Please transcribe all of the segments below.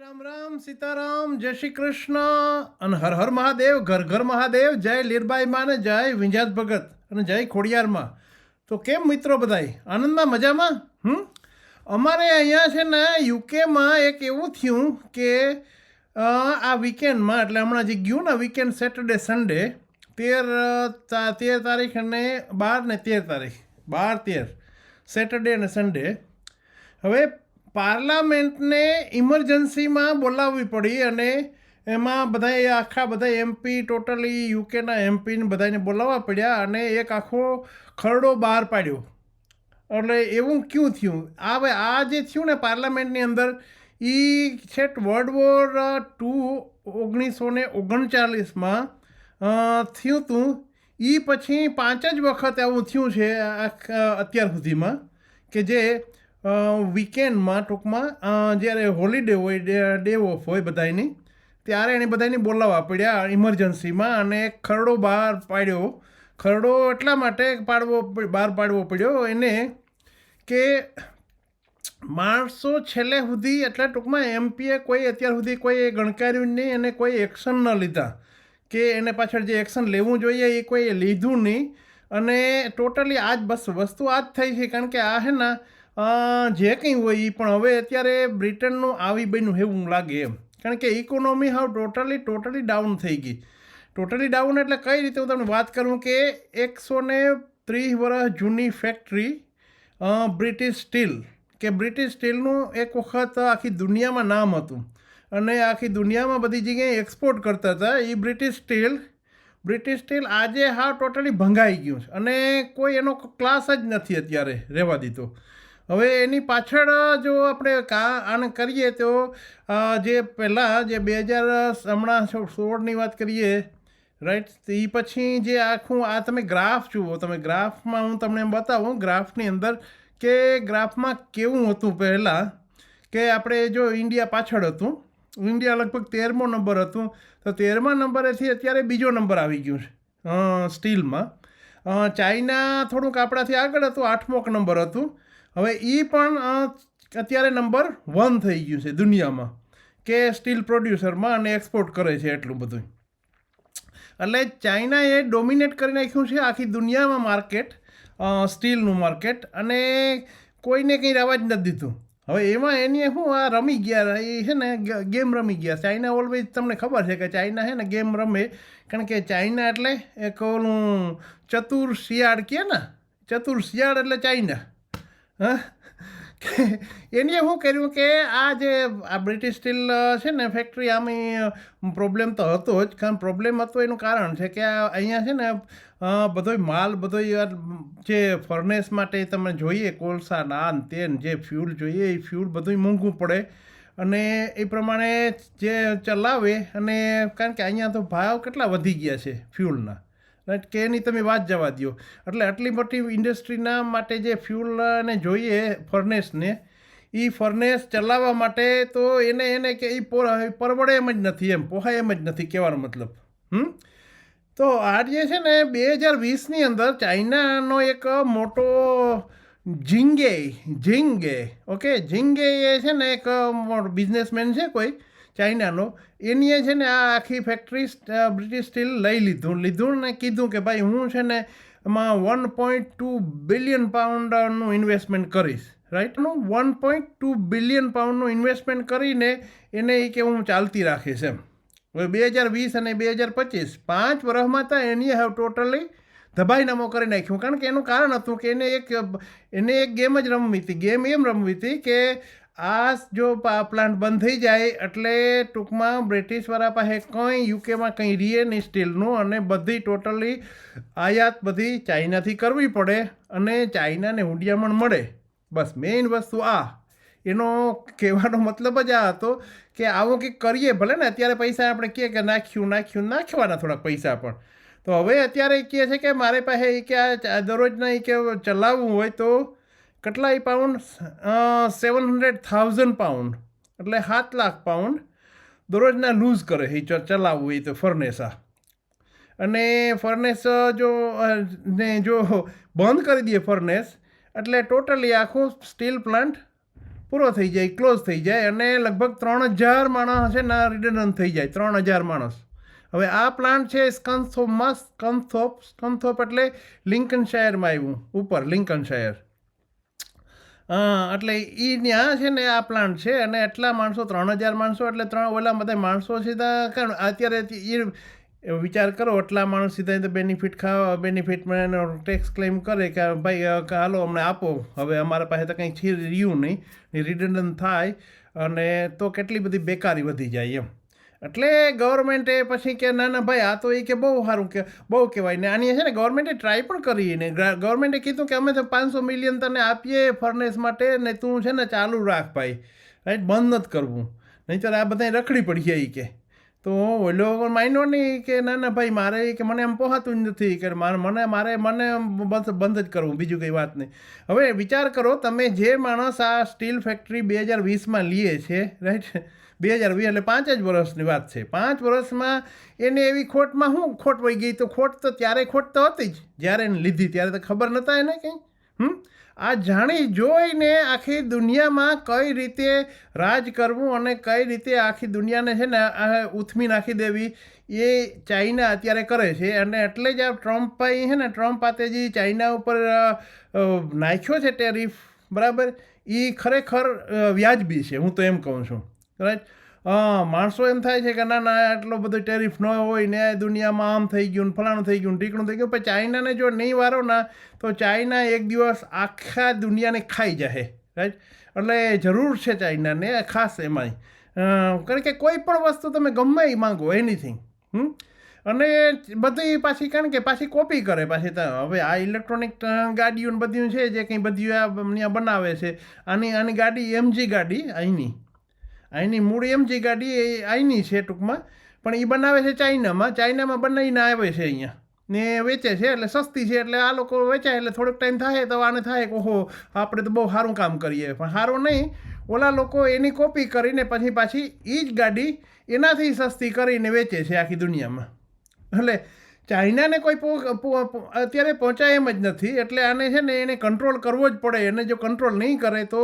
રામ રામ સીતારામ, જય શ્રી કૃષ્ણ. અને હર હર મહાદેવ, ઘર ઘર મહાદેવ, જય લીરબાઈ માં ને જય વિંજાત ભગત અને જય ખોડિયારમાં તો કેમ મિત્રો બધાય? આનંદમાં મજામાં? હમ? અમારે અહીંયા છે ને યુકેમાં એક એવું થયું કે આ વીકેન્ડમાં એટલે હમણાં જે ગયું ને વીકેન્ડ સેટરડે સન્ડે તેર તેર તારીખ અને બાર ને તેર તારીખ. બાર, તેર. સેટરડે અને સન્ડે હવે પાર્લામેન્ટને ઇમરજન્સીમાં બોલાવવી પડી અને એમાં બધાએ આખા બધા એમપી ટોટલી યુકેના એમપીને બધાને બોલાવવા પડ્યા અને એક આખો ખરડો બહાર પાડ્યો. એટલે એવું ક્યું થયું? આ હવે આ જે થયું ને પાર્લામેન્ટની અંદર એ છેટ વર્લ્ડ વોર ટુ ઓગણીસો ને ઓગણચાલીસમાં થયું હતું એ પછી પાંચ જ વખત આવું થયું છે અત્યાર સુધીમાં કે જે વીકેન્ડમાં ટૂંકમાં જ્યારે હોલિડે હોય, ડે ઓફ હોય બધાની ત્યારે એને બધાને બોલાવવા પડ્યા ઇમરજન્સીમાં અને ખરડો બહાર પાડ્યો. ખરડો એટલા માટે પાડવો બહાર પાડવો પડ્યો એને કે માણસો છેલ્લે સુધી, એટલે ટૂંકમાં એમપીએ કોઈ અત્યાર સુધી કોઈ ગણકાર્યું નહીં અને કોઈ એક્શન ન લીધા. કે એને પાછળ જે એક્શન લેવું જોઈએ એ કોઈ લીધું નહીં. અને ટોટલી આ જ બસ વસ્તુ આ જ થઈ છે, કારણ કે આ હે ને જે કંઈ હોય એ પણ હવે અત્યારે બ્રિટનનું આવી બન્યું એવું લાગે એમ. કારણ કે economy have totally totally down થઈ ગઈ. ટોટલી ડાઉન એટલે કઈ રીતે હું તમને વાત કરું કે એકસો ને ત્રીસ વર્ષ જૂની ફેક્ટરી બ્રિટિશ સ્ટીલ કે બ્રિટિશ સ્ટીલનું એક વખત આખી દુનિયામાં નામ હતું. અને આખી દુનિયામાં બધી જગ્યાએ એક્સપોર્ટ કરતા હતા એ બ્રિટિશ સ્ટીલ બ્રિટિશ સ્ટીલ આજે હા ટોટલી ભંગાઈ ગયું છે. અને કોઈ એનો ક્લાસ જ નથી અત્યારે રહેવા દીધો. હવે એની પાછળ, જો આપણે કા, આને કરીએ તો જે પહેલાં, જે બે હજાર હમણાં સોળની વાત કરીએ રાઈટ એ પછી જે આખું, આ તમે ગ્રાફ જુઓ, તમે ગ્રાફમાં હું તમને બતાવું, ગ્રાફની અંદર કે ગ્રાફમાં કેવું હતું પહેલાં, કે આપણે જો ઇન્ડિયા પાછળ હતું, ઇન્ડિયા લગભગ તેરમો નંબર હતું, તો તેરમા નંબરેથી અત્યારે બીજો નંબર આવી ગયો છે સ્ટીલમાં. ચાઇના થોડુંક આપણાથી આગળ હતું, આઠમો નંબર હતું હવે એ પણ અત્યારે નંબર વન થઈ ગયું છે દુનિયામાં, કે સ્ટીલ પ્રોડ્યુસરમાં અને એક્સપોર્ટ કરે છે એટલું બધું એટલે ચાઇનાએ ડોમિનેટ કરી નાખ્યું છે આખી દુનિયામાં માર્કેટ સ્ટીલનું માર્કેટ અને કોઈને કંઈ રહેવા જ નથી દીધું. હવે એમાં એની શું, આ રમી ગયા, એ છે ને ગેમ રમી ગયા. ચાઇના ઓલવેઝ તમને ખબર છે કે ચાઇના છે ને ગેમ રમે. કારણ કે ચાઇના એટલે એક ઓલું ચતુર શિયાળ કહે ને, ચતુર શિયાળ એટલે ચાઇના કે એને શું કર્યું કે આ જે આ બ્રિટિશ સ્ટીલ છે ને ફેક્ટરી આમ પ્રોબ્લેમ તો હતો જ. કારણ પ્રોબ્લેમ હતો એનું કારણ છે કે આ અહીંયા છે ને બધો માલ, બધોય જે ફર્નેસ માટે તમે જોઈએ, કોલસા, નાન, તેન, જે ફ્યુલ જોઈએ, એ ફ્યુલ બધું મોંઘું પડે. અને એ પ્રમાણે જે ચલાવે અને કારણ કે અહીંયા તો ભાવ કેટલા વધી ગયા છે ફ્યુલના રાઈટ કે એની તમે વાત જવા દો એટલે આટલી મોટી ઇન્ડસ્ટ્રીના માટે જે ફ્યુલને જોઈએ ફર્નેસને એ ફર્નેસ ચલાવવા માટે તો એને એને કે એ પરવડે એમ જ નથી એમ, પોહાય એમ જ નથી કહેવાનો મતલબ. હમ? તો આ જે છે ને બે હજાર વીસની અંદર ચાઇનાનો એક મોટો ઝીંગે ઝીંગે, ઓકે? ઝીંગે એ છે ને એક બિઝનેસમેન છે કોઈ ચાઇનાનો, એનીએ છે ને આ આખી ફેક્ટરી બ્રિટિશ સ્ટીલ લઈ લીધું. લીધું ને કીધું કે ભાઈ હું છે ને એમાં વન પોઈન્ટ ટુ બિલિયન પાઉન્ડનું ઇન્વેસ્ટમેન્ટ કરીશ. રાઈટનું વન પોઈન્ટ ટુ બિલિયન પાઉન્ડનું ઇન્વેસ્ટમેન્ટ કરીને એને એ કે હું ચાલતી રાખીશ એમ. હવે બે હજાર વીસ અને બે હજાર પચીસ, પાંચ વર્ષમાં તો એની હવે ટોટલી ધબાઈનામો કરી નાખ્યું. કારણ કે એનું કારણ હતું કે એને એક એને એક ગેમ જ રમવી હતી. ગેમ એમ રમવી હતી કે આ જો પ્લાન્ટ બંધ થઈ જાય એટલે ટૂંકમાં બ્રિટિશવાળા પાસે કંઈ યુકેમાં કંઈ રીએ નહીં સ્ટીલનું અને બધી ટોટલી આયાત બધી ચાઇનાથી કરવી પડે અને ચાઇનાને હુંડિયામણ મળે. બસ મેઇન વસ્તુ આ. એનો કહેવાનો મતલબ જ આ હતો કે આવું કંઈક કરીએ ભલે ને, અત્યારે પૈસા આપણે કહે કે નાખ્યું નાખ્યું, નાખવાના થોડાક પૈસા પણ. તો હવે અત્યારે કહે છે કે મારે પાસે એ કે આ દરરોજના એ કે ચલાવવું હોય તો કેટલાય pound seven hundred thousand pound એટલે સાત લાખ પાઉન્ડ દરરોજના લૂઝ કરે એ ચલાવવું હોય તો ફર્નેસા અને ફર્નેસ જો ને જો બંધ કરી દઈએ ફર્નેસ એટલે ટોટલી આખું સ્ટીલ પ્લાન્ટ પૂરો થઈ જાય ક્લોઝ થઈ જાય અને લગભગ ત્રણ હજાર માણસ છે ને રિડન્ડન્ટ થઈ જાય, ત્રણ હજાર માણસ. હવે આ પ્લાન્ટ છે સ્કન્થોપમાં સ્કન્થોપ સ્કન્થોપ એટલે લિંકન શાયરમાં આવ્યું, ઉપર લિંકન શાયર એટલે એ ત્યાં છે ને આ પ્લાન્ટ છે અને એટલા માણસો, ત્રણ હજાર માણસો, એટલે ત્રણ ઓલા બધા માણસો સીધા કારણ અત્યારે એ વિચાર કરો, એટલા માણસ સીધા બેનિફિટ ખાવા બેનિફિટમાં એનો ટેક્સ ક્લેમ કરે કે, ભાઈ હાલો, અમને આપો. હવે અમારા પાસે તો કંઈ છે રહ્યું નહીં રિડન્ડન્ટ થાય અને તો કેટલી બધી બેકારી વધી જાય એમ. એટલે ગવર્મેન્ટે પછી કે, ના ના, ભાઈ, આ તો એ કે બહુ સારું કે, બહુ કહેવાય. ને આની છે ને, ગવર્મેન્ટે ટ્રાય પણ કરી ને. ગવર્મેન્ટે કીધું કે, અમે તો પાંચસો મિલિયન તને આપીએ ફર્નેસ માટે ને તું છે ને ચાલુ રાખ, ભાઈ. રાઈટ? બંધ નથી કરવું. નહીંતર આ બધા રખડી પડી જાય કે. તો ઓલો માન્યો નહીં કે, ના ના, ભાઈ, મારે કે મને એમ પહોંચાતું જ નથી કે મારે, મને મારે, મને બસ બંધ જ કરવું, બીજું કંઈ વાત નહીં. હવે વિચાર કરો, તમે જે માણસ આ સ્ટીલ ફેક્ટરી બે હજાર વીસમાં લીએ છે રાઈટ બે હજાર વીસ એટલે પાંચ જ વર્ષની વાત છે. પાંચ વર્ષમાં એને એવી ખોટમાં શું ખોટ વહી ગઈ? તો ખોટ તો ત્યારે ખોટ તો હતી જ. જ્યારે એને લીધી, ત્યારે તો ખબર નહોતા એને કંઈ? હમ? આ જાણી જોઈને આખી દુનિયામાં કઈ રીતે રાજ કરવું અને કઈ રીતે આખી દુનિયાને છે ને ઉથમી નાખી દેવી એ ચાઇના અત્યારે કરે છે. અને એટલે જ આ ટ્રમ્પ છે ને, ટ્રમ્પ આતે જે ચાઇના ઉપર નાખ્યો છે ટેરિફ, બરાબર? એ ખરેખર વ્યાજબી છે, હું તો એમ કહું છું. રાઈટ હા, માણસો એમ થાય છે કે ના ના, આટલો બધો ટેરિફ ન હોય ને દુનિયામાં આમ થઈ ગયું ફલાણું થઈ ગયું ટીકણું થઈ ગયું, પણ ચાઇનાને જો નહીં વારો ના, તો ચાઇના એક દિવસ આખા દુનિયાને ખાઈ જાય રાઈટ એટલે જરૂર છે ચાઇનાને, ખાસ એમાંય. કારણ કે કોઈ પણ વસ્તુ તમે ગમે એ માંગો એનીથિંગ હમ? અને બધી પાછી, કારણ કે પાછી કોપી કરે, પાછી હવે આ ઇલેક્ટ્રોનિક ગાડીઓ બધી છે જે કંઈ બધું આ બનાવે છે. આની આની ગાડી એમજી ગાડી અહીંની અહીંની મૂળ એમજી ગાડી એ અહીંની છે ટૂંકમાં, પણ એ બનાવે છે ચાઇનામાં. ચાઇનામાં બનાવીને આવે છે અહીંયા. ને વેચે છે એટલે સસ્તી છે એટલે આ લોકો વેચાય એટલે થોડોક ટાઈમ થાય તો આને થાય કે ઓહો, આપણે તો બહુ સારું કામ કરીએ. પણ સારું નહીં. ઓલા લોકો એની કોપી કરીને પછી પાછી એ જ ગાડી એનાથી સસ્તી કરીને વેચે છે આખી દુનિયામાં. એટલે ચાઇનાને કોઈ અત્યારે પહોંચાય એમ જ નથી. એટલે આને છે ને એને કંટ્રોલ કરવો જ પડે. એને જો કંટ્રોલ નહીં કરે તો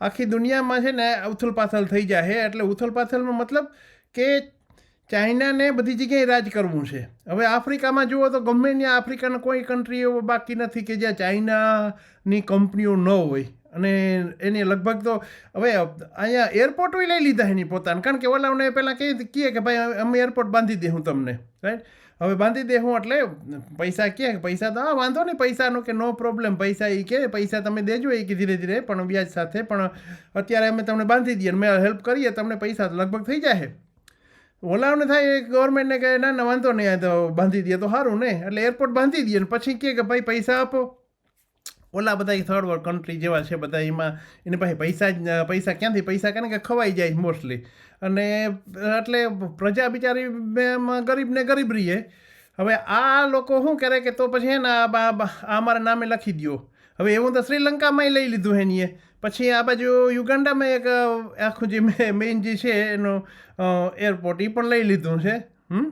આખી દુનિયામાં છે ને ઉથલપાથલ થઈ જાય એટલે ઉથલપાથલમાં મતલબ કે ચાઇનાને બધી જગ્યાએ રાજ કરવું છે. હવે આફ્રિકામાં જુઓ તો ગમે ત્યાં આફ્રિકાના કોઈ કન્ટ્રી એવો બાકી નથી કે જ્યાં ચાઇનાની કંપનીઓ ન હોય. અને એને લગભગ તો હવે અહીંયા એરપોર્ટ લઈ લીધા એની પોતાને. કારણ કે ઓલાઓને પહેલાં કહી કહે કે ભાઈ અમે એરપોર્ટ બાંધી દેવું તમને. રાઈટ હવે બાંધી દેવું એટલે પૈસા કે, પૈસા તો, હા, વાંધો નહીં, પૈસાનો કે નો પ્રોબ્લેમ પૈસા એ કે, પૈસા તમે દેજો એ કે ધીરે ધીરે, પણ વ્યાજ સાથે. પણ અત્યારે અમે તમને બાંધી દઈએ અને મેં હેલ્પ કરીએ, તમને પૈસા લગભગ થઈ જાય ઓલાઓને થાય ગવર્મેન્ટને કહે ના ના વાંધો નહીં તો બાંધી દઈએ તો સારું ને. એટલે એરપોર્ટ બાંધી દઈએ પછી કહે કે ભાઈ, પૈસા આપો. ઓલા બધા થર્ડ વર્લ્ડ કન્ટ્રી જેવા છે બધા એમાં એને પાસે પૈસા જ, પૈસા ક્યાંથી? પૈસા કે ખવાઈ જાય મોસ્ટલી અને એટલે પ્રજા બિચારી ગરીબ ને ગરીબ રહીએ. હવે આ લોકો શું કરે કે તો પછી હે ને આ અમારા નામે લખી દો હવે એવું તો શ્રીલંકામાંય લઈ લીધું એનીએ. નીએ પછી આ બાજુ યુગાન્ડામાં એક આખું જે મેઇન જે છે એનું એરપોર્ટ એ પણ લઈ લીધું છે. હમ?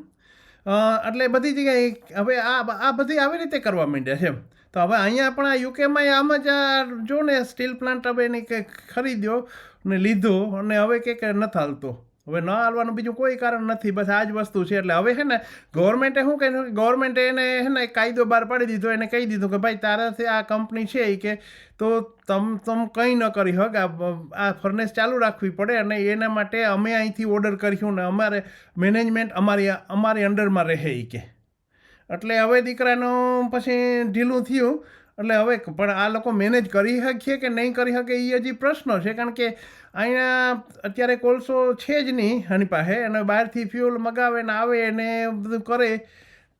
એટલે બધી જગ્યાએ હવે આ આ બધી આવી રીતે કરવા માંડ્યા છે તો હવે અહીંયા પણ આ યુકેમાં આમ જ આ જો ને સ્ટીલ પ્લાન્ટ હવે એને કંઈક ખરીદ્યો ને લીધો અને હવે કે કે નથી હાલતો. હવે ન હાલવાનું બીજું કોઈ કારણ નથી, બસ આ જ વસ્તુ છે. એટલે હવે છે ને, ગવર્મેન્ટે શું કહે ગવર્મેન્ટે એને છે ને કાયદો બહાર પાડી દીધો, એને કહી દીધું કે ભાઈ તારાથી આ કંપની છે એ કે, તો તમ તમ કંઈ ન કરી હક, આ ફર્નેસ ચાલુ રાખવી પડે અને એના માટે અમે અહીંથી ઓર્ડર કરીશું ને અમારે મેનેજમેન્ટ અમારી અમારી અંડરમાં રહે એ કે. એટલે હવે દીકરાનું પછી ઢીલું થયું એટલે હવે પણ આ લોકો મેનેજ કરી શકીએ કે નહીં કરી શકે એ હજી પ્રશ્ન છે. કારણ કે અહીંયા અત્યારે કોલસો છે જ નહીં આની પાસે. અને બહારથી ફ્યુલ મગાવે ને આવે ને બધું કરે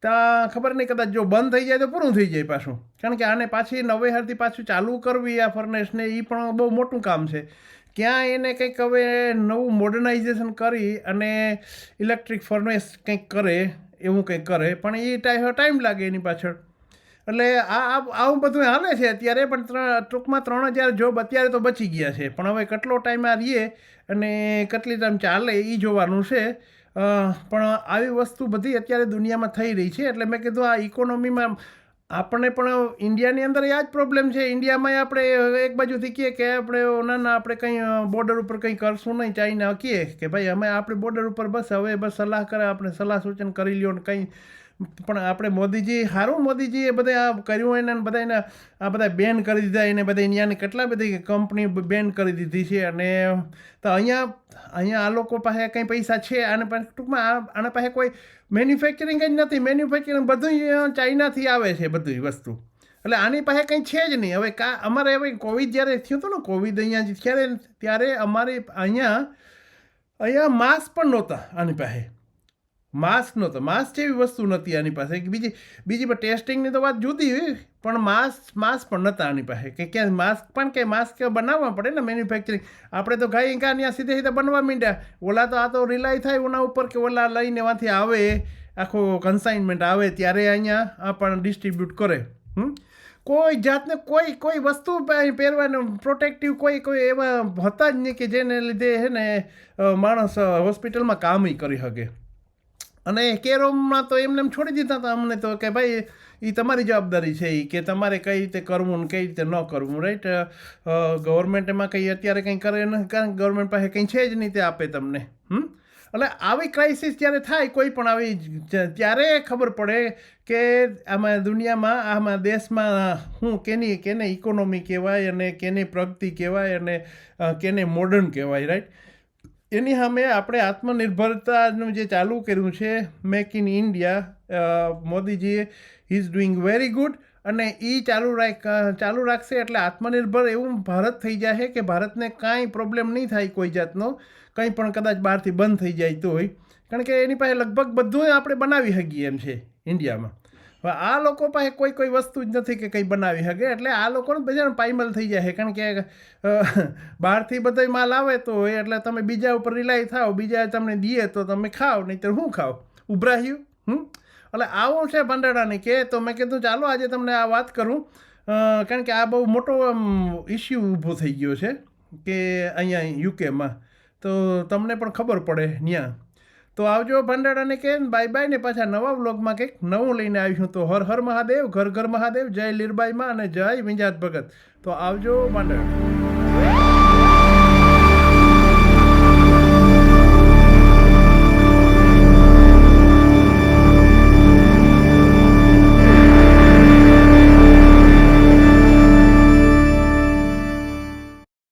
ત્યાં ખબર નહીં, કદાચ જો બંધ થઈ જાય તો પૂરું થઈ જાય પાછું. કારણ કે આને પાછી નવેહારથી પાછું ચાલુ કરવી આ ફર્નેસને એ પણ બહુ મોટું કામ છે. ક્યાં એને કંઈક હવે નવું મોડર્નાઇઝેશન કરી અને ઇલેક્ટ્રિક ફર્નેસ કંઈક કરે, એવું કંઈક કરે. પણ એ ટાઈ ટાઈમ લાગે એની પાછળ. એટલે આ આવું બધું હાલે છે અત્યારે, પણ ટૂંકમાં ત્રણ હજાર જોબ અત્યારે તો બચી ગયા છે. પણ હવે કેટલો ટાઈમ આ રહીએ અને કેટલી ટાઈમ ચાલે એ જોવાનું છે. પણ આવી વસ્તુ બધી અત્યારે દુનિયામાં થઈ રહી છે. એટલે મેં કીધું આ ઇકોનોમીમાં આપણને પણ ઇન્ડિયાની અંદર આ જ પ્રોબ્લેમ છે. ઇન્ડિયામાં આપણે એક બાજુથી કહીએ કે આપણે ના ના આપણે કંઈ બોર્ડર ઉપર કંઈ કરશું નહીં ચાઇના કહીએ કે ભાઈ અમે આપણે બોર્ડર ઉપર બસ, હવે બસ સલાહ કરે, આપણે સલાહ સૂચન કરી લ્યો ને કંઈ પણ આપણે મોદીજી સારું મોદીજીએ બધા આ કર્યું એને બધા એને, આ બધા બેન કરી દીધા એને, બધા અહીંયાની કેટલા બધી કંપની બેન કરી દીધી છે અને તો અહીંયા અહીંયા આ લોકો પાસે કંઈ પૈસા છે? અને ટૂંકમાં આના પાસે કોઈ મેન્યુફેક્ચરિંગ જ નથી. મેન્યુફેક્ચરિંગ બધું ચાઇનાથી આવે છે બધી વસ્તુ. એટલે આની પાસે કંઈ છે જ નહીં. હવે કા, અમારે હવે કોવિડ જ્યારે થયું હતું ને કોવિડ અહીંયા ત્યારે ત્યારે અમારે અહીંયા અહીંયા માસ્ક પણ નહોતા આની પાસે. માસ્ક નહોતો. માસ્ક જેવી વસ્તુ નથી આની પાસે. કે બીજી બીજી પણ ટેસ્ટિંગની તો વાત જુદી હોય, પણ માસ્ક માસ્ક પણ નહોતા આની પાસે. કે ક્યાં માસ્ક પણ કે માસ્ક બનાવવા પડે ને મેન્યુફેક્ચરિંગ આપણે તો ગાઈ કા ત્યાં સીધે સીધા બનવા માંડ્યા. ઓલા તો આ તો રિલાય થાય ઓના ઉપર કે ઓલા લઈને વાંથી આવે. આખો કન્સાઇનમેન્ટ આવે ત્યારે અહીંયા આ પણ ડિસ્ટ્રીબ્યુટ કરે. હમ? કોઈ જાતને કોઈ કોઈ વસ્તુ પહેરવાનું પ્રોટેક્ટિવ કોઈ કોઈ એવા હતા જ નહીં કે જેને લીધે છે ને માણસ હોસ્પિટલમાં કામ કરી શકે. અને કેરોમમાં તો એમને એમ છોડી દીધા હતા અમને તો કે ભાઈ એ તમારી જવાબદારી છે એ કે તમારે કઈ રીતે કરવું ને કઈ રીતે ન કરવું રાઈટ ગવર્મેન્ટ એમાં કંઈ અત્યારે કંઈ કરે નહીં કારણ કે ગવર્મેન્ટ પાસે કંઈ છે જ નહીં તે આપે તમને, હમ? એટલે આવી ક્રાઇસિસ જ્યારે થાય, કોઈ પણ આવી ત્યારે ખબર પડે કે આમાં દુનિયામાં, આમાં દેશમાં શું કેની, કેને ઇકોનોમી કહેવાય અને કેને પ્રગતિ કહેવાય અને કેને મોડર્ન કહેવાય રાઈટ એની સામે આપણે આત્મનિર્ભરતાનું જે ચાલુ કર્યું છે મેક ઇન ઇન્ડિયા મોદીજીએ ઇઝ ડુઈંગ વેરી ગુડ અને એ ચાલુ રાખ ચાલુ રાખશે એટલે આત્મનિર્ભર એવું ભારત થઈ જશે કે ભારતને કાંઈ પ્રોબ્લેમ નહીં થાય કોઈ જાતનો, કંઈ પણ કદાચ બહારથી બંધ થઈ જાય તો હોય. કારણ કે એની પાસે લગભગ બધું આપણે બનાવી શકીએ એમ છે ઇન્ડિયામાં હવે આ લોકો પાસે કોઈ કોઈ વસ્તુ જ નથી કે કંઈ બનાવી શકે. એટલે આ લોકોને બધાને પાયમલ થઈ જાય કારણ કે બહારથી બધો માલ આવે તો એટલે તમે બીજા ઉપર રિલાય થાવ બીજા તમને દીએ તો તમે ખાઓ નહીં તો શું ખાઓ ઉભરાયું હમ? એટલે આવું છે ભંડારાની કે તો મેં કીધું ચાલો આજે તમને આ વાત કરું. કારણ કે આ બહુ મોટો ઇસ્યુ ઊભો થઈ ગયો છે કે અહીંયા યુકેમાં તો તમને પણ ખબર પડે ત્યાં તો આવજો ભંડારાને કેન, બાય બાય ને પાછા નવા વ્લોગમાં કંઈક નવું લઈને આવીશું તો હર હર મહાદેવ, ઘર ઘર મહાદેવ, જય લીરબાઈમાં અને જય વિંજાત ભગત. તો આવજો ભંડારા.